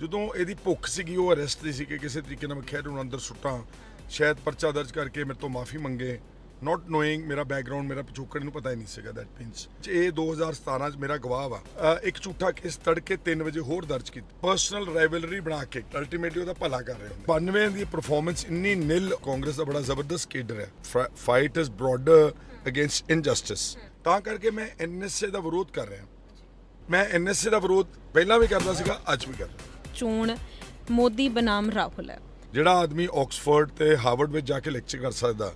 ਜਦੋਂ ਇਹਦੀ ਭੁੱਖ ਸੀਗੀ, ਉਹ ਅਰੈਸਟ ਦੀ ਸੀ ਕਿ ਕਿਸੇ ਤਰੀਕੇ ਨਾਲ ਮੈਂ ਖੈਰ ਉਹਨੂੰ ਅੰਦਰ ਸੁੱਟਾਂ। ਸ਼ਾਇਦ ਪਰਚਾ ਦਰਜ ਕਰਕੇ ਮੇਰੇ ਤੋਂ ਮਾਫੀ ਮੰਗੇ। ਨਾਟ ਨੋਇੰਗ ਮੇਰਾ ਬੈਕਗ੍ਰਾਉਂਡ ਮੇਰਾ ਪਿਛੋਕੜ ਨੂੰ ਪਤਾ ਹੀ ਨਹੀਂ ਸੀਗਾ ਦੈਟ ਮੀਨਸ ਇਹ 2017 ਚ ਮੇਰਾ ਗਵਾਹ ਵਾ ਇੱਕ ਝੂਠਾ ਕੇਸ ਤੜਕੇ 3 ਵਜੇ ਹੋਰ ਦਰਜ ਕੀਤਾ। ਪਰਸਨਲ ਰਾਈਵਲਰੀ ਬਣਾ ਕੇ ਅਲਟੀਮੇਟਲੀ ਉਹਦਾ ਭਲਾ ਕਰ ਰਹੇ ਹੁੰਦੇ 92 ਦੀ ਪਰਫਾਰਮੈਂਸ ਇੰਨੀ ਨਿਲ, ਕਾਂਗਰਸ ਦਾ ਬੜਾ ਜ਼ਬਰਦਸਤ ਕੇਡਰ ਹੈ। Fight is broader against injustice ਤਾਂ ਕਰਕੇ ਮੈਂ ਐਨਐਸਏ ਦਾ ਵਿਰੋਧ ਕਰ ਰਿਹਾ। ਮੈਂ ਐਨਐਸਏ ਦਾ ਵਿਰੋਧ ਪਹਿਲਾਂ ਵੀ ਕਰਦਾ ਸੀਗਾ, ਅੱਜ ਵੀ ਕਰਦਾ। ਚੋਣ ਮੋਦੀ ਬਨਾਮ ਰਾਹੁਲ ਹੈ। ਜਿਹੜਾ ਆਦਮੀ ਆਕਸਫੋਰਡ ਤੇ ਹਾਰਵਰਡ ਵਿੱਚ ਜਾ ਕੇ ਲੈਕਚਰ ਕਰ ਸਕਦਾ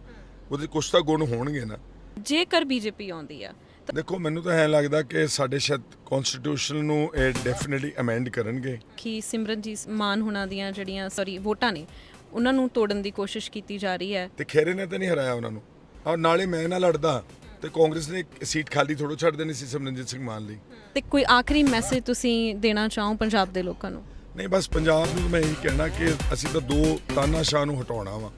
ਉਹਦੇ ਕੁਛ ਤਾਂ ਗੁਣ ਹੋਣਗੇ ਨਾ। ਜੇਕਰ ਬੀਜੇਪੀ ਆਉਂਦੀ ਆ ਦੇਖੋ ਮੈਨੂੰ ਤਾਂ ਐਂ ਲੱਗਦਾ ਕਿ ਸਾਡੇ ਸ਼ਾਇਦ ਕਨਸਟੀਟਿਊਸ਼ਨ ਨੂੰ ਇਹ ਡੈਫੀਨਿਟਲੀ ਅਮੈਂਡ ਕਰਨਗੇ। ਕਿ ਸਿਮਰਨਜੀਤ ਮਾਨ ਹੁਣਾਂ ਦੀਆਂ ਜਿਹੜੀਆਂ ਸੌਰੀ ਵੋਟਾਂ ਨੇ ਉਹਨਾਂ ਨੂੰ ਤੋੜਨ ਦੀ ਕੋਸ਼ਿਸ਼ ਕੀਤੀ ਜਾ ਰਹੀ ਹੈ। ਤੇ ਖੇਰੇ ਨੇ ਤਾਂ ਨਹੀਂ ਹਰਾਇਆ ਉਹਨਾਂ ਨੂੰ। ਔਰ ਨਾਲੇ ਮੈਂ ਨਾ ਲੜਦਾ ਤੇ ਕਾਂਗਰਸ ਨੇ ਸੀਟ ਖਾਲੀ ਥੋੜੋ ਛੱਡ ਦੇਣੀ ਸੀ ਸਿਮਰਨਜੀਤ ਸਿੰਘ ਮਾਨ ਲਈ। ਤੇ ਕੋਈ ਆਖਰੀ ਮੈਸੇਜ ਤੁਸੀਂ ਦੇਣਾ ਚਾਹੋ ਪੰਜਾਬ ਦੇ ਲੋਕਾਂ ਨੂੰ? ਨਹੀਂ, ਬਸ ਪੰਜਾਬ ਨੂੰ ਮੈਂ ਇਹ ਕਹਿਣਾ ਕਿ ਅਸੀਂ ਤਾਂ ਦੋ ਤਾਨਾਸ਼ਾਹ ਨੂੰ ਹਟਾਉਣਾ ਵਾ।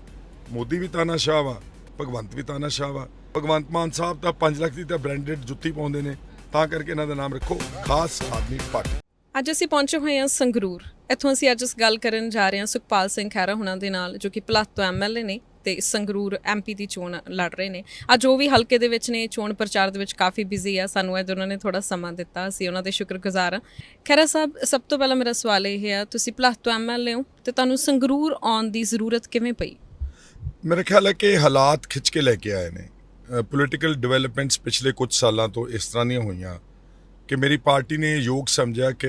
ਮੋਦੀ ਵੀ ਤਾਨਾਸ਼ਾਹ ਵਾ, ਭਗਵੰਤ ਵੀ ਤਾਨਾਸ਼ਾਹ ਵਾ। ਭਗਵੰਤ ਮਾਨ ਸਾਹਿਬ ਤਾਂ 5 ਲੱਖ ਦੀ ਤਾਂ ਬ੍ਰਾਂਡਡ ਜੁੱਤੀ ਪਾਉਂਦੇ ਨੇ, ਤਾਂ ਕਰਕੇ ਇਹਨਾਂ ਦਾ ਨਾਮ ਰੱਖੋ, ਖਾਸ ਆਦਮੀ ਪਾਰਟੀ। ਅੱਜ ਅਸੀਂ ਪਹੁੰਚੇ ਹੋਏ ਹਾਂ ਸੰਗਰੂਰ। ਇੱਥੋਂ ਅਸੀਂ ਅੱਜ ਇਸ ਗੱਲ ਕਰਨ ਜਾ ਰਹੇ ਹਾਂ ਸੁਖਪਾਲ ਸਿੰਘ ਖਹਿਰਾ ਹੁਣਾਂ ਦੇ ਨਾਲ, ਜੋ ਕਿ ਪਲੱਸ ਤੋਂ ਐਮਐਲਏ ਨੇ। ਤੇ ਸੰਗਰੂਰ ਐਮਪੀ ਦੀ ਚੋਣ ਲੜ ਰਹੇ ਨੇ। ਅੱਜ ਉਹ ਵੀ ਹਲਕੇ ਦੇ ਵਿੱਚ ਨੇ, ਚੋਣ ਪ੍ਰਚਾਰ ਦੇ ਵਿੱਚ ਕਾਫੀ ਬਿਜ਼ੀ ਆ। ਸਾਨੂੰ ਅੱਜ ਉਹਨਾਂ ਨੇ ਥੋੜਾ ਸਮਾਂ ਦਿੱਤਾ, ਅਸੀਂ ਉਹਨਾਂ ਦੇ ਸ਼ੁਕਰਗੁਜ਼ਾਰ ਹਾਂ। ਖਹਿਰਾ ਸਾਹਿਬ, ਸਭ ਤੋਂ ਪਹਿਲਾਂ ਮੇਰਾ ਸਵਾਲ ਇਹ ਹੈ ਤੁਸੀਂ ਪਲੱਸ ਤੋਂ ਐਮਐਲਏ ਹੋ ਤੇ ਤੁਹਾਨੂੰ ਸੰਗਰੂਰ ਆਉਣ ਦੀ ਜ਼ਰੂਰਤ ਕਿਵੇਂ ਪਈ? ਮੇਰੇ ਖਿਆਲ ਹੈ ਕਿ ਹਾਲਾਤ ਖਿੱਚ ਕੇ ਲੈ ਕੇ ਆਏ ਨੇ। ਪੋਲੀਟੀਕਲ ਡਿਵੈਲਪਮੈਂਟਸ ਪਿਛਲੇ ਕੁਝ ਸਾਲਾਂ ਤੋਂ ਇਸ ਤਰ੍ਹਾਂ ਦੀਆਂ ਹੋਈਆਂ ਕਿ ਮੇਰੀ ਪਾਰਟੀ ਨੇ ਯੋਗ ਸਮਝਿਆ ਕਿ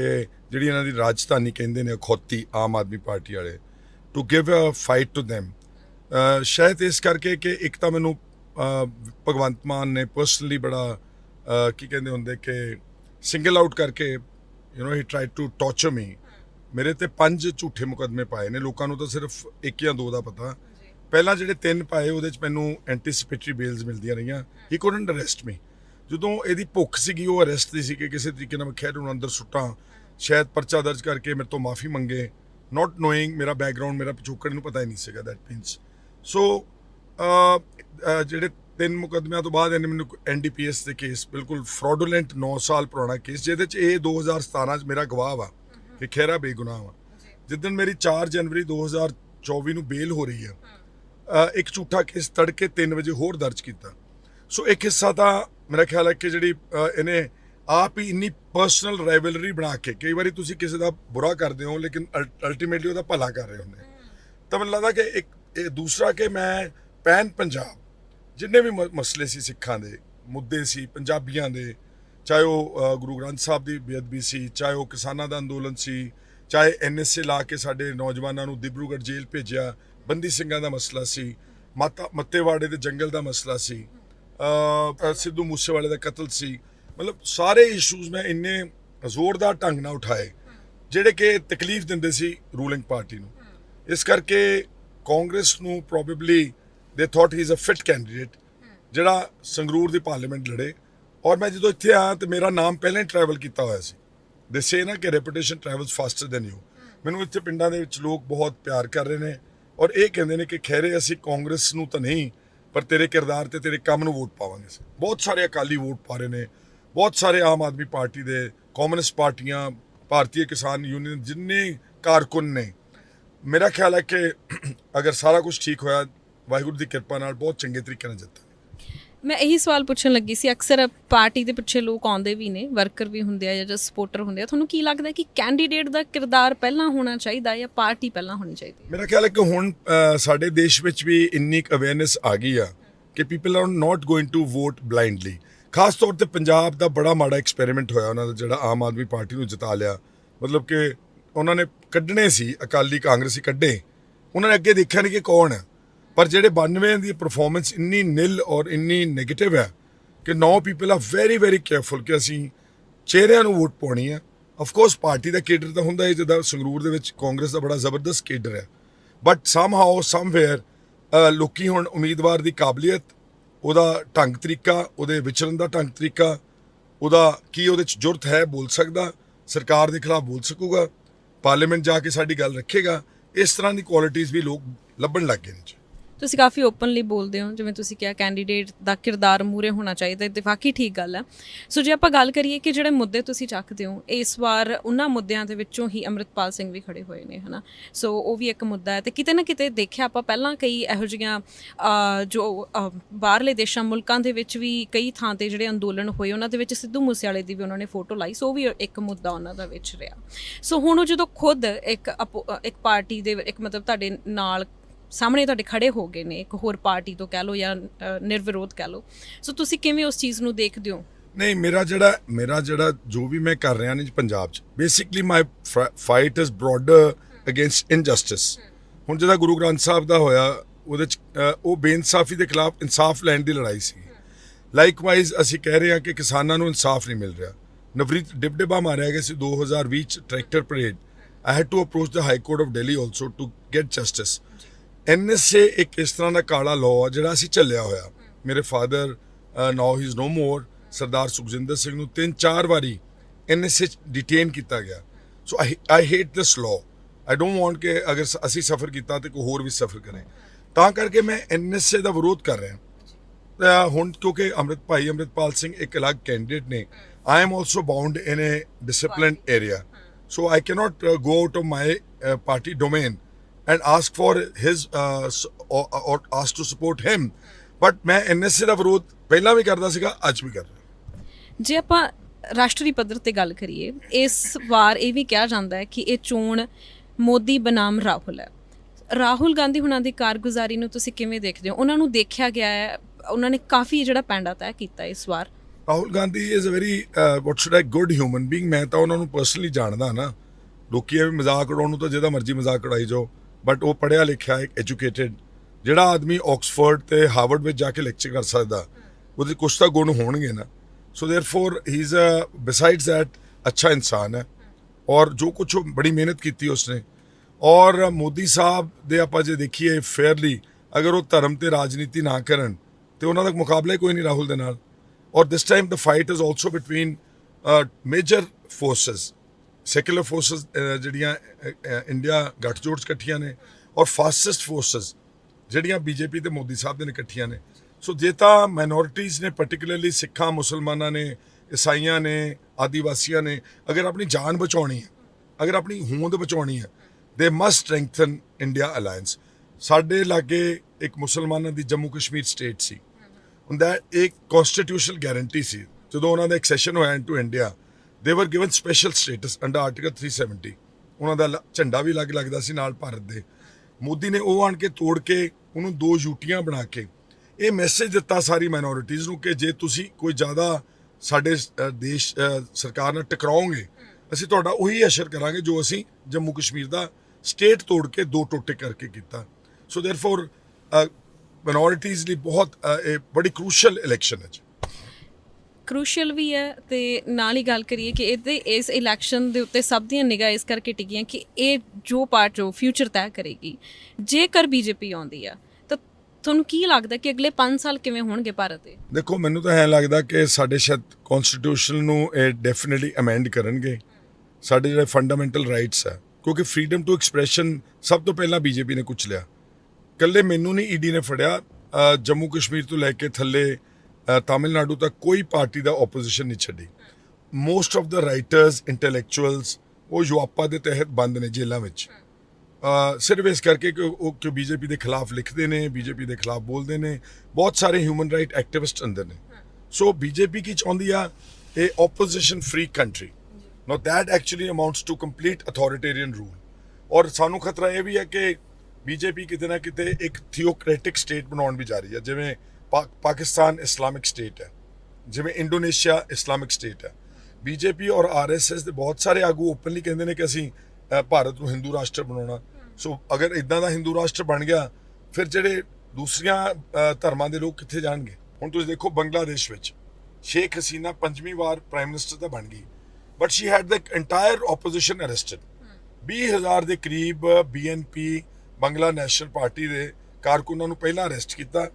ਜਿਹੜੀ ਇਹਨਾਂ ਦੀ ਰਾਜਧਾਨੀ ਕਹਿੰਦੇ ਨੇ ਅਖੌਤੀ ਆਮ ਆਦਮੀ ਪਾਰਟੀ ਵਾਲੇ to give a fight to them ਸ਼ਾਇਦ ਇਸ ਕਰਕੇ ਕਿ ਇੱਕ ਤਾਂ ਮੈਨੂੰ ਭਗਵੰਤ ਮਾਨ ਨੇ ਪਰਸਨਲੀ ਬੜਾ ਕੀ ਕਹਿੰਦੇ ਹੁੰਦੇ ਕਿ ਸਿੰਗਲ ਆਊਟ ਕਰਕੇ you know he tried to torture me ਮੇਰੇ ਤੇ ਪੰਜ ਝੂਠੇ ਮੁਕਦਮੇ ਪਾਏ ਨੇ ਲੋਕਾਂ ਨੂੰ ਤਾਂ ਸਿਰਫ ਇੱਕ ਜਾਂ ਦੋ ਦਾ ਪਤਾ। ਪਹਿਲਾਂ ਜਿਹੜੇ ਤਿੰਨ ਪਾਏ ਉਹਦੇ ਚ ਮੈਨੂੰ ਐਂਟੀਸਿਪੇਟਰੀ ਬੇਲਸ ਮਿਲਦੀਆਂ ਰਹੀਆਂ। ਹੀ ਕੁਡਨਟ ਅਰੈਸਟ ਮੀ ਜਦੋਂ ਇਹਦੀ ਭੁੱਖ ਸੀਗੀ ਉਹ ਅਰੈਸਟ ਦੀ ਸੀ ਕਿ ਕਿਸੇ ਤਰੀਕੇ ਨਾਲ ਮੈਂ ਖੈਰ ਨੂੰ ਅੰਦਰ ਸੁੱਟਾਂ। ਸ਼ਾਇਦ ਪਰਚਾ ਦਰਜ ਕਰਕੇ ਮੇਰੇ ਤੋਂ ਮਾਫੀ ਮੰਗੇ। ਨਾਟ ਨੋਇੰਗ ਮੇਰਾ ਬੈਕਗ੍ਰਾਉਂਡ ਮੇਰਾ ਪਿਛੋਕੜ ਨੂੰ ਪਤਾ ਹੀ ਨਹੀਂ ਸੀਗਾ ਦੈਟ ਮੀਨਸ ਸੋ ਜਿਹੜੇ ਤਿੰਨ ਮੁਕਦਮਿਆਂ ਤੋਂ ਬਾਅਦ ਇਹਨੇ ਮੈਨੂੰ ਐਨਡੀਪੀਐਸ ਦੇ ਕੇਸ ਬਿਲਕੁਲ ਫਰਾਡੂਲੈਂਟ 9 ਸਾਲ ਪੁਰਾਣਾ ਕੇਸ ਜਿਹਦੇ ਚ ਇਹ 2017 ਚ ਮੇਰਾ ਗਵਾਹ ਵਾ ਕਿ ਖਹਿਰਾ ਬੇਗੁਨਾਹ ਵਾ। ਜਿੱਦਣ ਮੇਰੀ 4 ਜਨਵਰੀ 2024 ਨੂੰ ਬੇਲ ਹੋ ਰਹੀ ਆ ਇੱਕ ਝੂਠਾ ਕੇਸ ਤੜਕੇ 3 ਵਜੇ ਹੋਰ ਦਰਜ ਕੀਤਾ। ਸੋ ਇੱਕ ਹਿੱਸਾ ਤਾਂ ਮੇਰਾ ਖਿਆਲ ਹੈ ਕਿ ਜਿਹੜੀ ਇਹਨੇ ਆਪ ਹੀ ਇੰਨੀ ਪਰਸਨਲ ਰਾਈਵਲਰੀ ਬਣਾ ਕੇ ਕਈ ਵਾਰੀ ਤੁਸੀਂ ਕਿਸੇ ਦਾ ਬੁਰਾ ਕਰਦੇ ਹੋ ਲੇਕਿਨ ਅਲਟੀਮੇਟਲੀ ਉਹਦਾ ਭਲਾ ਕਰ ਰਹੇ ਹੁੰਦੇ। ਤਾਂ ਮੈਨੂੰ ਲੱਗਦਾ ਕਿ ਇੱਕ ਇਹ ਦੂਸਰਾ ਕਿ ਮੈਂ ਪੈਨ ਪੰਜਾਬ, ਜਿੰਨੇ ਵੀ ਮ- ਮਸਲੇ ਸੀ ਸਿੱਖਾਂ ਦੇ, ਮੁੱਦੇ ਸੀ, ਪੰਜਾਬੀਆਂ ਦੇ, ਚਾਹੇ ਉਹ ਗੁਰੂ ਗ੍ਰੰਥ ਸਾਹਿਬ ਦੀ ਬੇਅਦਬੀ ਸੀ, ਚਾਹੇ ਉਹ ਕਿਸਾਨਾਂ ਦਾ ਅੰਦੋਲਨ ਸੀ, ਚਾਹੇ ਐਨਐਸਏ ਲਾ ਕੇ ਸਾਡੇ ਨੌਜਵਾਨਾਂ ਨੂੰ ਦਿਬਰੂਗੜ੍ਹ ਜੇਲ੍ਹ ਭੇਜਿਆ, ਬੰਦੀ ਸਿੰਘਾਂ ਦਾ ਮਸਲਾ ਸੀ, ਮਾਤਾ, ਮੱਤੇਵਾੜੇ ਦੇ ਜੰਗਲ ਦਾ ਮਸਲਾ ਸੀ ਸਿੱਧੂ ਮੂਸੇਵਾਲੇ ਦਾ ਕਤਲ ਸੀ, ਮਤਲਬ ਸਾਰੇ ਇਸ਼ੂਜ਼ ਮੈਂ ਇੰਨੇ ਜ਼ੋਰਦਾਰ ਢੰਗ ਨਾਲ ਉਠਾਏ, ਜਿਹੜੇ ਕਿ ਤਕਲੀਫ ਦਿੰਦੇ ਸੀ ਰੂਲਿੰਗ ਪਾਰਟੀ ਨੂੰ। ਇਸ ਕਰਕੇ ਕਾਂਗਰਸ ਨੂੰ probably they thought he is a fit candidate ਜਿਹੜਾ ਸੰਗਰੂਰ ਦੀ ਪਾਰਲੀਮੈਂਟ ਲੜੇ। ਔਰ ਮੈਂ ਜਦੋਂ ਇੱਥੇ ਆਇਆ ਤੇ ਮੇਰਾ ਨਾਮ ਪਹਿਲਾਂ ਹੀ ਟਰੈਵਲ ਕੀਤਾ ਹੋਇਆ ਸੀ। ਦੇ ਸੇ ਨਾ ਕਿ reputation travels faster than you ਮੈਨੂੰ ਇੱਥੇ ਪਿੰਡਾਂ ਦੇ ਵਿੱਚ ਲੋਕ ਬਹੁਤ ਪਿਆਰ ਕਰ ਰਹੇ ਨੇ। ਔਰ ਇਹ ਕਹਿੰਦੇ ਨੇ ਕਿ ਖੈਰੇ ਅਸੀਂ ਕਾਂਗਰਸ ਨੂੰ ਤਾਂ ਨਹੀਂ, ਪਰ ਤੇਰੇ ਕਿਰਦਾਰ ਤੇ ਤੇਰੇ ਕੰਮ ਨੂੰ ਵੋਟ ਪਾਵਾਂਗੇ ਅਸੀਂ। ਬਹੁਤ ਸਾਰੇ ਅਕਾਲੀ ਵੋਟ ਪਾ ਰਹੇ ਨੇ। ਬਹੁਤ ਸਾਰੇ ਆਮ ਆਦਮੀ ਪਾਰਟੀ ਦੇ ਕਮਿਊਨਿਸਟ ਪਾਰਟੀਆਂ, ਭਾਰਤੀ ਕਿਸਾਨ ਯੂਨੀਅਨ ਜਿੰਨੇ ਕਾਰਕੁਨ ਨੇ ਮੇਰਾ ਖਿਆਲ ਹੈ ਕਿ ਅਗਰ ਸਾਰਾ ਕੁਝ ਠੀਕ ਹੋਇਆ ਵਾਹਿਗੁਰੂ ਦੀ ਕਿਰਪਾ ਨਾਲ ਬਹੁਤ ਚੰਗੇ ਤਰੀਕੇ ਨਾਲ ਜਿੱਤਾਂਗੇ ਮੈਂ ਇਹੀ ਸਵਾਲ ਪੁੱਛਣ ਲੱਗੀ ਸੀ ਅਕਸਰ ਪਾਰਟੀ ਦੇ ਪਿੱਛੇ ਲੋਕ ਆਉਂਦੇ ਵੀ ਨੇ ਵਰਕਰ ਵੀ ਹੁੰਦੇ ਆ ਜਾਂ ਸਪੋਰਟਰ ਹੁੰਦੇ ਆ। ਤੁਹਾਨੂੰ ਕੀ ਲੱਗਦਾ ਕਿ ਕੈਂਡੀਡੇਟ ਦਾ ਕਿਰਦਾਰ ਪਹਿਲਾਂ ਹੋਣਾ ਚਾਹੀਦਾ ਜਾਂ ਪਾਰਟੀ ਪਹਿਲਾਂ ਹੋਣੀ ਚਾਹੀਦੀ ਮੇਰਾ ਖਿਆਲ ਹੈ ਕਿ ਹੁਣ ਸਾਡੇ ਦੇਸ਼ ਵਿੱਚ ਵੀ ਇੰਨੀ ਅਵੇਅਰਨੈਸ ਆ ਗਈ ਆ ਕਿ people are not going to vote blindly ਖਾਸ ਤੌਰ ਤੇ ਪੰਜਾਬ ਦਾ ਬੜਾ ਮਾੜਾ ਐਕਸਪੈਰੀਮੈਂਟ ਹੋਇਆ ਉਹਨਾਂ ਦਾ ਜਿਹੜਾ ਆਮ ਆਦਮੀ ਪਾਰਟੀ ਨੂੰ ਜਿਤਾ ਲਿਆ। ਮਤਲਬ ਕਿ ਉਹਨਾਂ ਨੇ ਕੱਢਣੇ ਸੀ, ਅਕਾਲੀ ਕਾਂਗਰਸੀ ਕੱਢੇ। ਉਹਨਾਂ ਨੇ ਅੱਗੇ ਦੇਖਿਆ ਨਹੀਂ ਕਿ ਕੌਣ ਹੈ। ਪਰ ਜਿਹੜੇ 92 ਦੀ ਪਰਫਾਰਮੈਂਸ ਇੰਨੀ ਨਿਲ ਔਰ ਇੰਨੀ 네ਗੇਟਿਵ ਹੈ ਕਿ ਨੌ people are very very careful ਕਿ ਅਸੀਂ ਚਿਹਰਿਆਂ ਨੂੰ ਵੋਟ ਪਾਉਣੀ ਹੈ। ਆਫ ਕੋਰਸ ਪਾਰਟੀ ਦਾ ਕੇਡਰ ਤਾਂ ਹੁੰਦਾ ਹੈ, ਜਿੱਦਾਂ ਸੰਗਰੂਰ ਦੇ ਵਿੱਚ ਕਾਂਗਰਸ ਦਾ ਬੜਾ ਜ਼ਬਰਦਸਤ ਕੇਡਰ ਹੈ। ਬਟ ਸਮਹਾਉ ਸਮਵੇਅਰ ਲੋਕੀ ਹੁਣ ਉਮੀਦਵਾਰ ਦੀ ਕਾਬਲੀਅਤ, ਉਹਦਾ ਢੰਗ ਤਰੀਕਾ, ਉਹਦੇ ਵਿਚਰਨ ਦਾ ਢੰਗ ਤਰੀਕਾ, ਉਹਦਾ ਕੀ ਉਹਦੇ ਚ ਜੁਰਤ ਹੈ ਬੋਲ ਸਕਦਾ, ਸਰਕਾਰ ਦੇ ਖਿਲਾਫ ਬੋਲ ਸਕੂਗਾ। ਪਾਰਲੀਮੈਂਟ ਜਾ ਕੇ ਸਾਡੀ ਗੱਲ ਰੱਖੇਗਾ, ਇਸ ਤਰ੍ਹਾਂ ਦੀ ਕੁਆਲਿਟੀਆਂ ਵੀ ਲੋਕ ਲੱਭਣ ਲੱਗ ਗਏ ਨੇ ਤੁਸੀਂ ਕਾਫੀ ਓਪਨਲੀ ਬੋਲਦੇ ਹੋ, ਜਿਵੇਂ ਤੁਸੀਂ ਕਿਹਾ ਕੈਂਡੀਡੇਟ ਦਾ ਕਿਰਦਾਰ ਮੂਰੇ ਹੋਣਾ ਚਾਹੀਦਾ ਤੇ ਵਾਕਈ ਠੀਕ ਗੱਲ ਹੈ। ਸੋ ਜੇ ਆਪਾਂ ਗੱਲ ਕਰੀਏ ਕਿ ਜਿਹੜੇ ਮੁੱਦੇ ਤੁਸੀਂ ਚੱਕਦੇ ਹੋ, ਇਸ ਵਾਰ ਉਹਨਾਂ ਮੁੱਦਿਆਂ ਦੇ ਵਿੱਚੋਂ ਹੀ ਅੰਮ੍ਰਿਤਪਾਲ ਸਿੰਘ ਵੀ ਖੜੇ ਹੋਏ ਨੇ, ਹਨਾ। ਸੋ ਉਹ ਵੀ ਇੱਕ ਮੁੱਦਾ ਹੈ ਤੇ ਕਿਤੇ ਨਾ ਕਿਤੇ ਦੇਖਿਆ ਆਪਾਂ ਪਹਿਲਾਂ ਕਈ ਇਹੋ ਜਿਹੀਆਂ ਜੋ ਬਾਹਰਲੇ ਦੇਸ਼ਾਂ, ਮੁਲਕਾਂ ਦੇ ਵਿੱਚ ਵੀ ਕਈ ਥਾਂ ਤੇ ਜਿਹੜੇ ਅੰਦੋਲਨ ਹੋਏ, ਉਹਨਾਂ ਦੇ ਵਿੱਚ ਸਿੱਧੂ ਮੂਸੇਵਾਲੇ ਦੀ ਵੀ ਉਹਨਾਂ ਨੇ ਫੋਟੋ ਲਾਈ, ਸੋ ਉਹ ਵੀ ਇੱਕ ਮੁੱਦਾ ਉਹਨਾਂ ਦਾ ਵਿੱਚ ਰਿਹਾ। ਸੋ ਹੁਣ ਉਹ ਜਦੋਂ ਖੁਦ ਇੱਕ ਆਪੋ- ਇੱਕ ਪਾਰਟੀ ਦੇ, ਇੱਕ ਮਤਲਬ ਤੁਹਾਡੇ ਨਾਲ ਸਾਹਮਣੇ ਤੁਹਾਡੇ ਖੜੇ ਹੋ ਗਏ ਨੇ, ਇੱਕ ਹੋਰ ਪਾਰਟੀ ਤੋਂ ਕਹਿ ਲਓ ਜਾਂ ਨਿਰਵਿਰੋਧ ਕਹਿ ਲਓ। ਸੋ ਤੁਸੀਂ ਕਿਵੇਂ ਉਸ ਚੀਜ਼ ਨੂੰ ਦੇਖਦੇ ਹੋ? ਨਹੀਂ, ਮੇਰਾ ਜਿਹੜਾ ਮੇਰਾ ਜਿਹੜਾ ਜੋ ਵੀ ਮੈਂ ਕਰ ਰਿਹਾ ਨੇ ਪੰਜਾਬ 'ਚ basically my fight is broader against injustice ਹੁਣ ਜਿਹੜਾ ਗੁਰੂ ਗ੍ਰੰਥ ਸਾਹਿਬ ਦਾ ਹੋਇਆ, ਉਹਦੇ 'ਚ ਉਹ ਬੇਇਨਸਾਫੀ ਦੇ ਖਿਲਾਫ ਇਨਸਾਫ ਲੈਣ ਦੀ ਲੜਾਈ ਸੀ। ਲਾਈਕਵਾਈਜ਼ ਅਸੀਂ ਕਹਿ ਰਹੇ ਹਾਂ ਕਿ ਕਿਸਾਨਾਂ ਨੂੰ ਇਨਸਾਫ ਨਹੀਂ ਮਿਲ ਰਿਹਾ। ਨਵਰੀਤ ਡਿਬਡਿਬਾ ਮਾਰਿਆ ਗਿਆ ਸੀ 2020 ਚ tractor parade. I had to approach the high court of Delhi also to get justice NSA ਇੱਕ ਇਸ ਤਰ੍ਹਾਂ ਦਾ ਕਾਲਾ ਲਾਅ ਜਿਹੜਾ ਅਸੀਂ ਚੱਲਿਆ ਹੋਇਆ। ਮੇਰੇ father now he is no more Sardar Sukhjinder Singh ਨੂੰ ਤਿੰਨ ਚਾਰ ਵਾਰੀ ਐਨਐਸਏ ਡਿਟੇਨ ਕੀਤਾ ਗਿਆ। So I I hate this law I don't want ਕਿ ਅਗਰ ਸ- ਅਸੀਂ ਸਫਰ ਕੀਤਾ ਤੇ ਕੋਈ ਹੋਰ ਵੀ ਸਫਰ ਕਰੇ। ਤਾਂ ਕਰਕੇ ਮੈਂ ਐਨਐਸਏ ਦਾ ਵਿਰੋਧ ਕਰ ਰਿਹਾ। ਤਾਂ ਹੁਣ ਕਿਉਂਕਿ ਅੰਮ੍ਰਿਤ ਭਾਈ ਅੰਮ੍ਰਿਤਪਾਲ ਸਿੰਘ ਇੱਕ ਅਲੱਗ ਕੈਂਡੀਡੇਟ ਨੇ। I am also bound in a disciplined area so I cannot uh, go out of my uh, party domain and ask for his uh, s- or, or ask to support him. But ਮੈਂ NSA ਦਾ ਵਿਰੋਧ ਪਹਿਲਾਂ ਵੀ ਕਰਦਾ ਸੀਗਾ ਅੱਜ ਵੀ ਕਰ ਰਿਹਾ ਜੇ ਆਪਾਂ ਰਾਸ਼ਟਰੀ ਪੱਧਰ ਤੇ ਗੱਲ ਕਰੀਏ ਇਸ ਵਾਰ ਇਹ ਵੀ ਕਿਹਾ ਜਾਂਦਾ ਹੈ ਕਿ ਇਹ ਚੋਣ ਮੋਦੀ ਬਨਾਮ ਰਾਹੁਲ ਹੈ ਰਾਹੁਲ ਗਾਂਧੀ ਹੁਣਾਂ ਦੀ ਕਾਰਗੁਜ਼ਾਰੀ ਨੂੰ ਤੁਸੀਂ ਕਿਵੇਂ ਦੇਖਦੇ ਹੋ ਉਹਨਾਂ ਨੂੰ ਦੇਖਿਆ ਗਿਆ ਹੈ ਉਹਨਾਂ ਨੇ ਕਾਫੀ ਜਿਹੜਾ ਪੈਂਡਾ ਤੈਅ ਕੀਤਾ ਇਸ ਵਾਰ Rahul Gandhi is a very what should I good human being ਮੈਂ ਤਾਂ ਉਹਨਾਂ ਨੂੰ ਪਰਸਨਲੀ ਜਾਣਦਾ ਨਾ ਲੋਕੀ ਐਵੇਂ ਮਜ਼ਾਕ ਉਡਾਉਣ ਨੂੰ ਤਾਂ ਜਿਹਦਾ ਮਰਜ਼ੀ ਮਜ਼ਾਕ ਉਡਾਈ ਜਾਓ ਬਟ ਉਹ ਪੜ੍ਹਿਆ ਲਿਖਿਆ ਹੈ ਐਜੂਕੇਟਿਡ ਜਿਹੜਾ ਆਦਮੀ ਆਕਸਫੋਰਡ ਤੇ ਹਾਰਵਰਡ ਵਿੱਚ ਜਾ ਕੇ ਲੈਕਚਰ ਕਰ ਸਕਦਾ ਉਹਦੇ ਕੁਛ ਤਾਂ ਗੁਣ ਹੋਣਗੇ ਨਾ so therefore he is a besides that ਅੱਛਾ ਇਨਸਾਨ ਹੈ ਔਰ ਜੋ ਕੁਛ ਉਹ ਬੜੀ ਮਿਹਨਤ ਕੀਤੀ ਉਸਨੇ ਔਰ ਮੋਦੀ ਸਾਹਿਬ ਦੇ ਆਪਾਂ ਜੇ ਦੇਖੀਏ ਫੇਅਰਲੀ ਅਗਰ ਉਹ ਧਰਮ ਤੇ ਰਾਜਨੀਤੀ ਨਾ ਕਰਨ ਤੇ ਉਹਨਾਂ ਦਾ ਮੁਕਾਬਲਾ ਹੀ ਕੋਈ ਨਹੀਂ ਰਾਹੁਲ ਦੇ ਨਾਲ ਔਰ this time the fight is also between major forces secular forces eh, ਜਿਹੜੀਆਂ eh, eh, ਇੰਡੀਆ ਗੱਠਜੋੜ 'ਚ ਇਕੱਠੀਆਂ ਨੇ ਔਰ ਫਾਸਟੈਸਟ ਫੋਰਸਸ ਜਿਹੜੀਆਂ ਬੀਜੇਪੀ ਤੇ ਮੋਦੀ ਸਾਹਿਬ ਦੇ ਨੇ ਇਕੱਠੀਆਂ ਨੇ। ਸੋ ਜੇ ਤਾਂ ਮਾਈਨੋਰਿਟੀਜ਼ ਨੇ ਪਾਰਟਿਕੂਲਰਲੀ ਸਿੱਖਾਂ, ਮੁਸਲਮਾਨਾਂ ਨੇ, ਈਸਾਈਆਂ ਨੇ, ਆਦੀਵਾਸੀਆਂ ਨੇ, ਅਗਰ ਆਪਣੀ ਜਾਨ ਬਚਾਉਣੀ ਹੈ, ਅਗਰ ਆਪਣੀ ਹੋਂਦ ਬਚਾਉਣੀ ਹੈ ਦੇ ਮਸਟ ਸਟਰੈਂਥਨ ਇੰਡੀਆ ਅਲਾਈਅੰਸ ਸਾਡੇ ਲਾਗੇ ਇੱਕ ਮੁਸਲਮਾਨਾਂ ਦੀ ਜੰਮੂ ਕਸ਼ਮੀਰ ਸਟੇਟ ਸੀ। ਹੁੰਦਾ ਇੱਕ ਕਨਸਟੀਟਿਊਸ਼ਨਲ ਗਾਰੰਟੀ ਸੀ। ਜਦੋਂ ਉਹਨਾਂ ਦਾ ਐਕਸੈਸ਼ਨ ਹੋਇਆ into India they were given special status under article 370 ਉਹਨਾਂ ਦਾ ਝੰਡਾ ਵੀ ਲੱਗ ਲੱਗਦਾ ਸੀ ਨਾਲ ਭਾਰਤ ਦੇ। ਮੋਦੀ ਨੇ ਉਹ ਆਣ ਕੇ ਤੋੜ ਕੇ ਉਹਨੂੰ ਦੋ ਯੂਟੀਆਂ ਬਣਾ ਕੇ ਇਹ ਮੈਸੇਜ ਦਿੱਤਾ ਸਾਰੀ ਮਾਈਨੋਰਿਟੀਜ਼ ਨੂੰ ਕਿ ਜੇ ਤੁਸੀਂ ਕੋਈ ਜ਼ਿਆਦਾ ਸਾਡੇ ਦੇਸ਼ ਸਰਕਾਰ ਨਾਲ ਟਕਰਾਓਗੇ, ਅਸੀਂ ਤੁਹਾਡਾ ਉਹੀ ਅਸ਼ਰ ਕਰਾਂਗੇ ਜੋ ਅਸੀਂ ਜੰਮੂ ਕਸ਼ਮੀਰ ਦਾ ਸਟੇਟ ਤੋੜ ਕੇ ਦੋ ਟੋਟੇ ਕਰਕੇ ਕੀਤਾ। ਸੋ ਥੈਰਫੋਰ ਮਾਈਨੋਰਿਟੀਜ਼ ਲਈ ਬਹੁਤ ਇਹ ਬੜੀ ਕ੍ਰੂਸ਼ੀਅਲ ਇਲੈਕਸ਼ਨ ਹੈ ਕ੍ਰੂਸ਼ੀਅਲ ਵੀ ਹੈ ਤੇ ਨਾਲ ਹੀ ਗੱਲ ਕਰੀਏ ਕਿ ਇਹਦੇ ਇਸ ਇਲੈਕਸ਼ਨ ਦੇ ਉੱਤੇ ਸਭ ਦੀਆਂ ਨਿਗਾਹ ਇਸ ਕਰਕੇ ਟਿਕੀਆਂ ਕਿ ਇਹ ਜੋ ਪਾਰਟ ਜੋ ਫਿਊਚਰ ਤੈਅ ਕਰੇਗੀ। ਜੇਕਰ ਬੀਜੇਪੀ ਆਉਂਦੀ ਆ, ਤਾਂ ਤੁਹਾਨੂੰ ਕੀ ਲੱਗਦਾ ਕਿ ਅਗਲੇ 5 ਸਾਲ ਕਿਵੇਂ ਹੋਣਗੇ ਭਾਰਤ ਦੇ? ਦੇਖੋ, ਮੈਨੂੰ ਤਾਂ ਐਂ ਲੱਗਦਾ ਕਿ ਸਾਡੇ ਸ਼ਾਇਦ ਕਨਸਟੀਟਿਊਸ਼ਨ ਨੂੰ ਇਹ ਡੈਫੀਨਿਟਲੀ ਅਮੈਂਡ ਕਰਨਗੇ। ਸਾਡੇ ਜਿਹੜੇ ਫੰਡਾਮੈਂਟਲ ਰਾਈਟਸ ਆ, ਕਿਉਂਕਿ ਫਰੀडम ਟੂ ਐਕਸਪ੍ਰੈਸ਼ਨ ਸਭ ਤੋਂ ਪਹਿਲਾਂ ਬੀਜੇਪੀ ਨੇ ਕੁਝ ਲਿਆ। ਕੱਲੇ ਮੈਨੂੰ ਨਹੀਂ ਈਡੀ ਨੇ ਫੜਿਆ। ਜੰਮੂ ਕਸ਼ਮੀਰ ਤੋਂ ਲੈ ਕੇ ਥੱਲੇ ਤਾਮਿਲਨਾਡੂ ਤੱਕ ਕੋਈ ਪਾਰਟੀ ਦਾ ਆਪੋਜੀਸ਼ਨ ਨਹੀਂ ਛੱਡੀ। Most of the writers intellectuals ਉਹ ਯੂਆਪਾ ਦੇ ਤਹਿਤ ਬੰਦ ਨੇ ਜੇਲ੍ਹਾਂ ਵਿੱਚ। ਸਿਰਫ ਇਸ ਕਰਕੇ ਕਿ ਉਹ ਕਿ ਬੀਜੇਪੀ ਦੇ ਖਿਲਾਫ ਲਿਖਦੇ ਨੇ, ਬੀਜੇਪੀ ਦੇ ਖਿਲਾਫ ਬੋਲਦੇ ਨੇ, ਬਹੁਤ ਸਾਰੇ ਹਿਊਮਨ ਰਾਈਟ ਐਕਟਿਵਿਸਟ ਅੰਦਰ ਨੇ। ਸੋ ਬੀਜੇਪੀ ਕੀ ਚਾਹੁੰਦੀ ਆ? ਇਹ opposition free country now that actually amounts to complete authoritarian rule ਔਰ ਸਾਨੂੰ ਖਤਰਾ ਇਹ ਵੀ ਹੈ ਕਿ ਬੀਜੇਪੀ ਕਿਤੇ ਨਾ ਕਿਤੇ ਇੱਕ ਥਿਓਕ੍ਰੈਟਿਕ ਸਟੇਟ ਬਣਾਉਣ ਵੀ ਜਾ ਰਹੀ ਹੈ। ਜਿਵੇਂ ਪਾਕਿਸਤਾਨ ਇਸਲਾਮਿਕ ਸਟੇਟ ਹੈ। ਜਿਵੇਂ ਇੰਡੋਨੇਸ਼ੀਆ ਇਸਲਾਮਿਕ ਸਟੇਟ ਹੈ। ਬੀਜੇਪੀ ਔਰ ਆਰਐਸਐਸ ਦੇ ਬਹੁਤ ਸਾਰੇ ਆਗੂ ਓਪਨਲੀ ਕਹਿੰਦੇ ਨੇ ਕਿ ਅਸੀਂ ਭਾਰਤ ਨੂੰ ਹਿੰਦੂ ਰਾਸ਼ਟਰ ਬਣਾਉਣਾ। ਸੋ ਅਗਰ ਇਦਾਂ ਦਾ ਹਿੰਦੂ ਰਾਸ਼ਟਰ ਬਣ ਗਿਆ, ਫਿਰ ਜਿਹੜੇ ਦੂਸਰੀਆਂ ਧਰਮਾਂ ਦੇ ਲੋਕ ਕਿੱਥੇ ਜਾਣਗੇ? ਹੁਣ ਤੁਸੀਂ ਦੇਖੋ ਬੰਗਲਾਦੇਸ਼ ਵਿੱਚ, ਸ਼ੇਖ ਹਸੀਨਾ ਪੰਜਵੀਂ ਵਾਰ ਪ੍ਰਾਈਮ ਮਿਨਿਸਟਰ ਤਾਂ ਬਣ ਗਈ। But she had the entire opposition arrested 20000 ਦੇ ਕਰੀਬ ਬੀਐਨਪੀ ਬੰਗਲਾ ਨੈਸ਼ਨਲ ਪਾਰਟੀ ਦੇ ਕਾਰਕੁਨਾਂ ਨੂੰ ਪਹਿਲਾਂ ਅਰੈਸਟ ਕੀਤਾ।